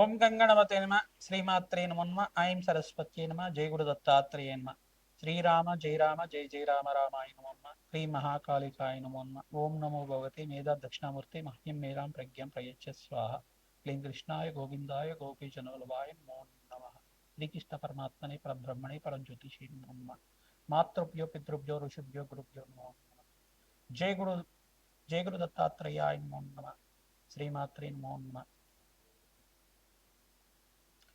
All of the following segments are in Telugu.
ఓం గంగణవతే నమ శ్రీమాత్రే నమన్మ ఐం సరస్వత్యే నమ జయ గురు దత్తాత్రేయ నమ. శ్రీరామ జయ రామ జయ జయ రామ రామాయ నమోన్మ శ్రీ మహాకాళికాయ నమోన్మ ఓం నమో భగవతి మేధా దక్షిణామూర్తి మహ్యం మేధాం ప్రజ్ఞం ప్రయచ్చ స్వాహ. క్లీం కృష్ణాయ గోవిందాయ గోపీజనోలవాయ నమో. నమ శ్రీకృష్ణ పరమాత్మనే పరబ్రహ్మణే పరంజ్యోతిషి నమ. మాతృభ్యో పితృభ్యో ఋషిభ్యో గురుభ్యో నమో నమ. జయ గురు జయ గురు దత్తాత్రేయాయ నమో నమ. శ్రీమాత్రే నమో నమ.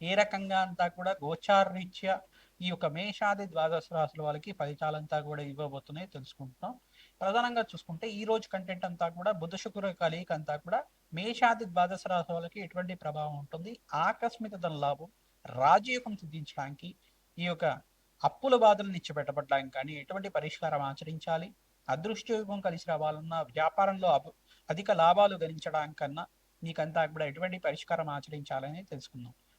ఏ రకంగా అంతా కూడా గోచారరీత్యా ఈ యొక్క మేషాది ద్వాదశ రాశుల వాళ్ళకి ఫలితాలంతా కూడా ఇవ్వబోతున్నాయి తెలుసుకుంటున్నాం. ప్రధానంగా చూసుకుంటే ఈ రోజు కంటెంట్ అంతా కూడా బుధ శుక్ర కలియక అంతా కూడా మేషాది ద్వాదశ రాశి వాళ్ళకి ఎటువంటి ప్రభావం ఉంటుంది? ఆకస్మిక ధన లాభం రాజయోగం సిద్ధించడానికి ఈ యొక్క అప్పుల బాధలు నిచ్చిపెట్టబడడానికి కానీ ఎటువంటి పరిష్కారం ఆచరించాలి? అదృష్టయోగం కలిసి రావాలన్నా వ్యాపారంలో అధిక లాభాలు గణించడానికన్నా నీకంతా కూడా ఎటువంటి పరిష్కారం ఆచరించాలని తెలుసుకుందాం.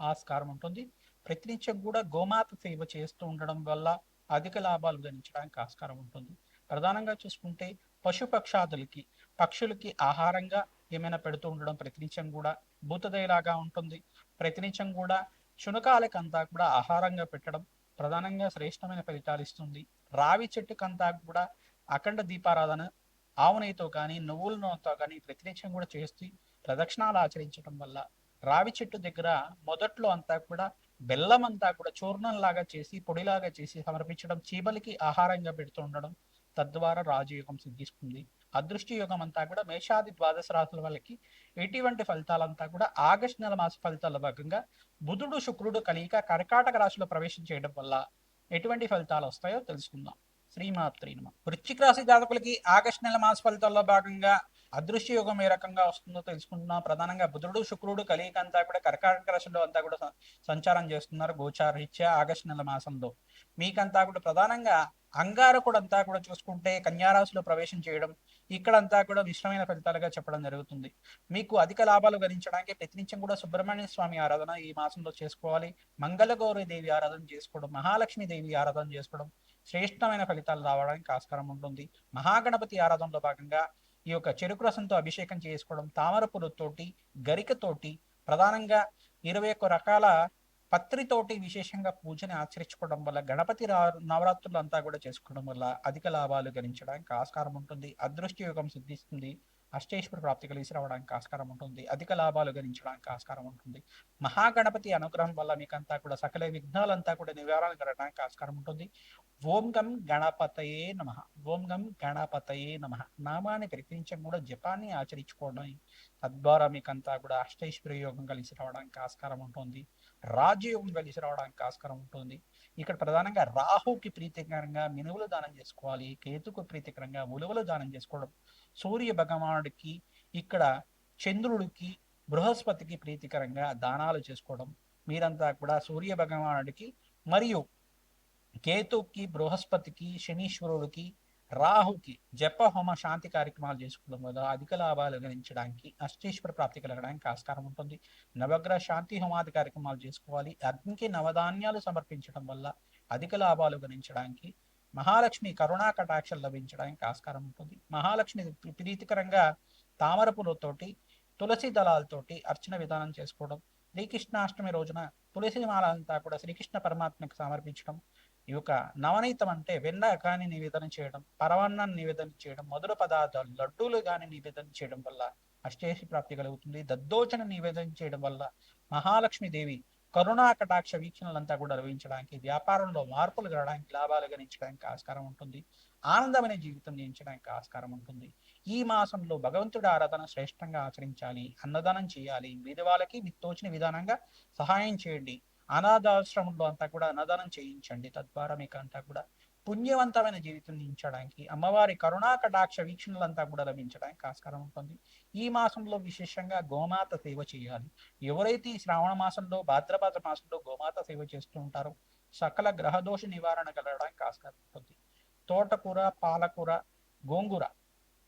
ఆస్కారం ఉంటుంది. ప్రతినిత్యం కూడా గోమాత సేవ చేస్తూ ఉండడం వల్ల అధిక లాభాలు గణించడానికి ఆస్కారం ఉంటుంది. ప్రధానంగా చూసుకుంటే పశుపక్షాదులకి పక్షులకి ఆహారంగా ఏమైనా పెడుతూ ఉండడం ప్రతినిత్యం కూడా భూతదయలాగా ఉంటుంది. ప్రతినిత్యం కూడా శునకాలకంతా కూడా ఆహారంగా పెట్టడం ప్రధానంగా శ్రేష్టమైన ఫలితాలు ఇస్తుంది. రావి చెట్టుకంతా కూడా అఖండ దీపారాధన ఆవునైతో కానీ నువ్వులతో కానీ ప్రతినిత్యం కూడా చేస్తూ ప్రదక్షిణాలు ఆచరించడం వల్ల రావి చెట్టు దగ్గర మొదట్లో అంతా కూడా బెల్లం అంతా కూడా చూర్ణం లాగా చేసి పొడిలాగా చేసి సమర్పించడం చీమలకి ఆహారంగా పెడుతూ ఉండడం తద్వారా రాజయోగం సిద్ధిస్తుంది. అదృష్టి యోగం అంతా కూడా మేషాది ద్వాదశ రాసుల వాళ్ళకి ఎటువంటి ఫలితాలంతా కూడా ఆగస్ట్ నెల మాస ఫలితాల భాగంగా బుధుడు శుక్రుడు కలియక కర్కాటక రాశిలో ప్రవేశం చేయడం వల్ల ఎటువంటి ఫలితాలు వస్తాయో తెలుసుకుందాం. శ్రీమాత్రి నమ. వృశ్చిక రాశి జాతకులకి ఆగస్ట్ నెల మాస ఫలితాల్లో భాగంగా అదృశ్య యోగం ఏ రకంగా వస్తుందో తెలుసుకుంటున్నాం. ప్రధానంగా బుధుడు శుక్రుడు కలియిక అంతా కూడా కర్కాటక రాశిలో అంతా కూడా సంచారం చేస్తున్నారు గోచారీత్యా ఆగస్టు నెల మాసంలో. మీకంతా కూడా ప్రధానంగా అంగారకుడు అంతా కూడా చూసుకుంటే కన్యారాశిలో ప్రవేశం చేయడం ఇక్కడంతా కూడా మిశ్రమైన ఫలితాలుగా చెప్పడం జరుగుతుంది. మీకు అధిక లాభాలు గణించడానికి ప్రతినిత్యం కూడా సుబ్రహ్మణ్య స్వామి ఆరాధన ఈ మాసంలో చేసుకోవాలి. మంగళగౌరి దేవి ఆరాధన చేసుకోవడం మహాలక్ష్మి దేవి ఆరాధన చేసుకోవడం శ్రేష్టమైన ఫలితాలు రావడానికి ఆస్కారం ఉంటుంది. మహాగణపతి ఆరాధనలో భాగంగా ఈ యొక్క చెరుకు రసంతో అభిషేకం చేసుకోవడం తామర పులుతోటి గరికతోటి ప్రధానంగా ఇరవై ఒక్క రకాల పత్రితోటి విశేషంగా పూజని ఆచరించుకోవడం వల్ల గణపతి నవరాత్రులు అంతా కూడా చేసుకోవడం వల్ల అధిక లాభాలు గణించడానికి ఆస్కారం ఉంటుంది అదృష్ట యోగం సిద్ధిస్తుంది. అష్టేశ్వర ప్రాప్తి కలిసి రావడానికి ఆస్కారం ఉంటుంది. అధిక లాభాలు గణించడానికి ఆస్కారం ఉంటుంది. మహాగణపతి అనుగ్రహం వల్ల మీకంతా కూడా సకల విఘ్నాలంతా కూడా నివారణ కలగడానికి ఆస్కారం ఉంటుంది. ఓం గం గణపతయే నమ. ఓం గం గణపతయే నమ. నామాన్ని ప్రకటించడం కూడా జపాన్ని ఆచరించుకోవడం. తద్వారా మీకంతా కూడా అష్టైశ్వర్య యోగం కలిసి రావడానికి ఆస్కారం ఉంటుంది. రాజయోగం కలిసి రావడానికి ఆస్కారం ఉంటుంది. ఇక్కడ ప్రధానంగా రాహుకి ప్రీతికరంగా మినువులు దానం చేసుకోవాలి కేతుకు ప్రీతికరంగా ఉలువలు దానం చేసుకోవడం. సూర్య భగవానుడికి ఇక్కడ చంద్రుడికి బృహస్పతికి ప్రీతికరంగా దానాలు చేసుకోవడం. మీరంతా కూడా సూర్య భగవానుడికి మరియు కేతుకి బృహస్పతికి శనీశ్వరుడికి రాహుకి జప హోమ శాంతి కార్యక్రమాలు చేసుకోవడం వల్ల అధిక లాభాలు గణించడానికి అష్టేశ్వర ప్రాప్తి కలగడానికి ఆస్కారం ఉంటుంది. నవగ్రహ శాంతి హోమాది కార్యక్రమాలు చేసుకోవాలి. అగ్నికి నవధాన్యాలు సమర్పించడం వల్ల అధిక లాభాలు గణించడానికి మహాలక్ష్మి కరుణా కటాక్షలు లభించడానికి ఆస్కారం ఉంటుంది. మహాలక్ష్మి ప్రీతికరంగా తామర పూలతోటి తులసి దళాలతోటి అర్చన విధానం చేసుకోవడం శ్రీకృష్ణాష్టమి రోజున తులసి మాల అంతా కూడా శ్రీకృష్ణ పరమాత్మకు సమర్పించడం ఈ యొక్క నవనీతం అంటే వెన్న కానీ నివేదన చేయడం పరవాన్నాన్ని నివేదన చేయడం మధుర పదార్థాలు లడ్డూలు కానీ నివేదన చేయడం వల్ల అష్టేషి ప్రాప్తి కలుగుతుంది. దద్దోచన నివేదన చేయడం వల్ల మహాలక్ష్మీదేవి కరుణా కటాక్ష వీక్షణలంతా కూడా లభించడానికి వ్యాపారంలో మార్పులు కలగడానికి లాభాలు గణించడానికి ఆస్కారం ఉంటుంది. ఆనందమైన జీవితం జీవించడానికి ఆస్కారం ఉంటుంది. ఈ మాసంలో భగవంతుడి ఆరాధన శ్రేష్టంగా ఆచరించాలి అన్నదానం చేయాలి. మీద వాళ్ళకి మీకు తోచిన విధానంగా సహాయం చేయండి. అనాథాశ్రమంలో అంతా కూడా అన్నదానం చేయించండి. తద్వారా మీకు అంతా కూడా పుణ్యవంతమైన జీవితం నించడానికి అమ్మవారి కరుణా కటాక్ష వీక్షణలంతా కూడా లభించడానికి ఆస్కారం ఉంటుంది. ఈ మాసంలో విశేషంగా గోమాత సేవ చేయాలి. ఎవరైతే ఈ శ్రావణ మాసంలో భాద్రపద మాసంలో గోమాత సేవ చేస్తూ ఉంటారో సకల గ్రహదోష నివారణ కలగడానికి ఆస్కారం ఉంటుంది. తోటకూర పాలకూర గోంగూర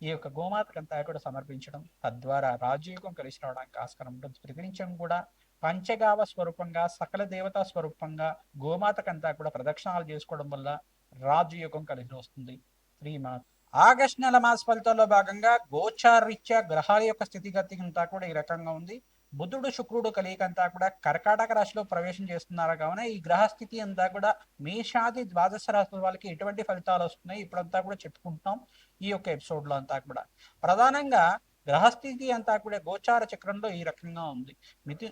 ఈ యొక్క గోమాతకంతా కూడా సమర్పించడం తద్వారా రాజయోగం కలిసి రావడానికి ఆస్కారం ఉంటుంది. ప్రతినిత్యం కూడా పంచగావ స్వరూపంగా సకల దేవతా స్వరూపంగా గోమాతకంతా కూడా ప్రదక్షిణాలు చేసుకోవడం వల్ల రాజయోగం కలిసి వస్తుంది. శ్రీమాత్. ఆగస్ట్ నెల మాస ఫలితాల్లో భాగంగా గోచారీత్యా గ్రహాల యొక్క స్థితిగతి అంతా కూడా ఈ రకంగా ఉంది. బుధుడు శుక్రుడు కలియక అంతా కూడా కర్కాటక రాశిలో ప్రవేశం చేస్తున్నారు కావున ఈ గ్రహస్థితి అంతా కూడా మేషాది ద్వాదశ రాశుల వాళ్ళకి ఎటువంటి ఫలితాలు వస్తున్నాయి ఇప్పుడంతా కూడా చెప్పుకుంటున్నాం ఈ యొక్క ఎపిసోడ్లో అంతా కూడా. ప్రధానంగా గ్రహస్థితి అంతా కూడా గోచార చక్రంలో ఈ రకంగా ఉంది. మిథు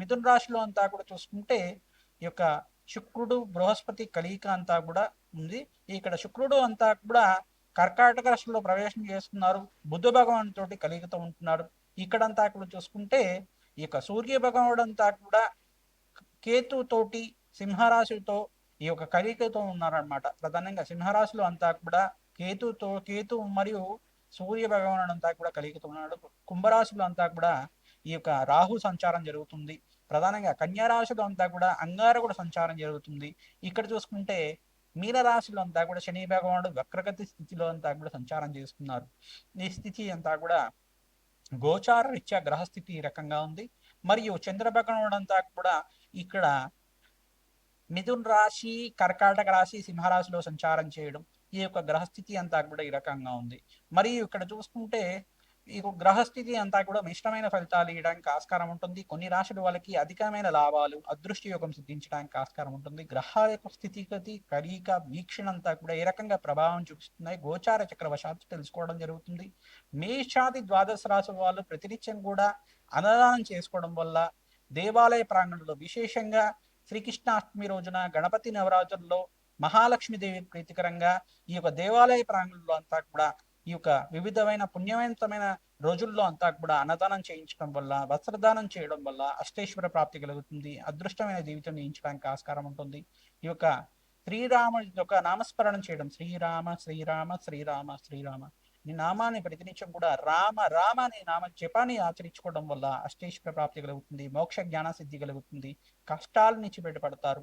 మిథున్ రాశిలో అంతా కూడా చూసుకుంటే ఈ యొక్క శుక్రుడు బృహస్పతి కలియిక అంతా కూడా ఉంది. ఇక్కడ శుక్రుడు అంతా కూడా కర్కాటక రాశిలో ప్రవేశం చేస్తున్నారు. బుద్ధ భగవాన్ తోటి కలిగితో ఉంటున్నారు ఇక్కడంతా కూడా చూసుకుంటే ఈ యొక్క సూర్య భగవానుడు అంతా కూడా కేతుతోటి సింహరాశులతో సింహరాశితో ఈ యొక్క కలికతో ఉన్నారనమాట ప్రధానంగా సింహరాశిలో అంతా కూడా కేతుతో కేతు మరియు సూర్య భగవానుడు అంతా కూడా కలుగుతున్నాడు కుంభరాశులు కుంభరాశిలో అంతా కూడా ఈ యొక్క రాహు సంచారం జరుగుతుంది. ప్రధానంగా కన్యారాశులు అంతా కూడా అంగారకుడు సంచారం జరుగుతుంది. ఇక్కడ చూసుకుంటే మీనరాశులు అంతా కూడా శని భగవానుడు వక్రగతి స్థితిలో అంతా కూడా సంచారం చేస్తున్నారు. ఈ స్థితి అంతా కూడా గోచార రీత్యా గ్రహస్థితి ఈ రకంగా ఉంది. మరియు చంద్రభగవానుడు అంతా కూడా ఇక్కడ మిథున్ రాశి కర్కాటక రాశి సింహరాశిలో సంచారం చేయడం. ఈ యొక్క గ్రహస్థితి అంతా కూడా ఈ రకంగా ఉంది. మరియు ఇక్కడ చూసుకుంటే ఈ గ్రహస్థితి అంతా కూడా మిశ్రమైన ఫలితాలు ఇవ్వడానికి ఆస్కారం ఉంటుంది. కొన్ని రాశుల వాళ్ళకి అధికమైన లాభాలు అదృష్టి యోగం సిద్ధించడానికి ఆస్కారం ఉంటుంది. గ్రహాల యొక్క స్థితిగతి కరీక వీక్షణ అంతా కూడా ఏ రకంగా ప్రభావం చూపిస్తున్నాయి. గోచార చక్రవశాత్తు తెలుసుకోవడం జరుగుతుంది. మేషాది ద్వాదశ రాశి వాళ్ళు ప్రతినిత్యం కూడా అన్నదానం చేసుకోవడం వల్ల దేవాలయ ప్రాంగణంలో విశేషంగా శ్రీకృష్ణాష్టమి రోజున గణపతి నవరాత్రుల్లో మహాలక్ష్మీదేవి ప్రీతికరంగా ఈ యొక్క దేవాలయ ప్రాంగణంలో అంతా కూడా ఈ యొక్క వివిధమైన పుణ్యవంతమైన రోజుల్లో అంతా కూడా అన్నదానం చేయించడం వల్ల వస్త్రదానం చేయడం వల్ల అష్టేశ్వర ప్రాప్తి కలుగుతుంది. అదృష్టమైన జీవితం జీవించడానికి ఆస్కారం ఉంటుంది. ఈ యొక్క శ్రీరామ యొక్క నామస్మరణం చేయడం శ్రీరామ శ్రీరామ శ్రీరామ శ్రీరామ నీ నామాన్ని ప్రతినిత్యం కూడా రామ రామ అనే నామ జపాన్ని ఆచరించుకోవడం వల్ల అష్టేశ్వర ప్రాప్తి కలుగుతుంది. మోక్ష జ్ఞాన సిద్ధి కలుగుతుంది. కష్టాల నుంచి బయటపడతారు.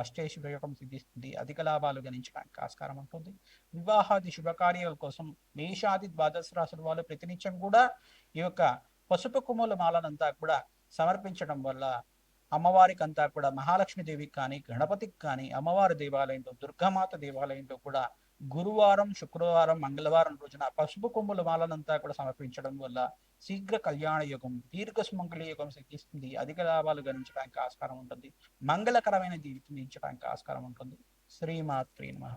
అష్టేశ్వర యోగం సిద్ధిస్తుంది. అధిక లాభాలు గణించడానికి ఆస్కారం ఉంటుంది. వివాహాది శుభకార్యాల కోసం మేషాది ద్వాదశ రాసుల వాళ్ళు ప్రతినిత్యం కూడా ఈ యొక్క పసుపు కొమ్ముల మాలనంతా కూడా సమర్పించడం వల్ల అమ్మవారికి అంతా కూడా మహాలక్ష్మి దేవికి కానీ గణపతికి కానీ అమ్మవారి దేవాలయంలో దుర్గామాత దేవాలయంలో కూడా గురువారం శుక్రవారం మంగళవారం రోజున పసుపు కొమ్ముల మాలనంతా కూడా సమర్పించడం వల్ల శీఘ్ర కళ్యాణ యుగం దీర్ఘ సుమంగళ యుగం సిద్ధిస్తుంది. అధిక లాభాలు గణించడానికి ఆస్కారం ఉంటుంది. మంగళకరమైన జీవితం ఆస్కారం ఉంటుంది. శ్రీమాత్రి నమః.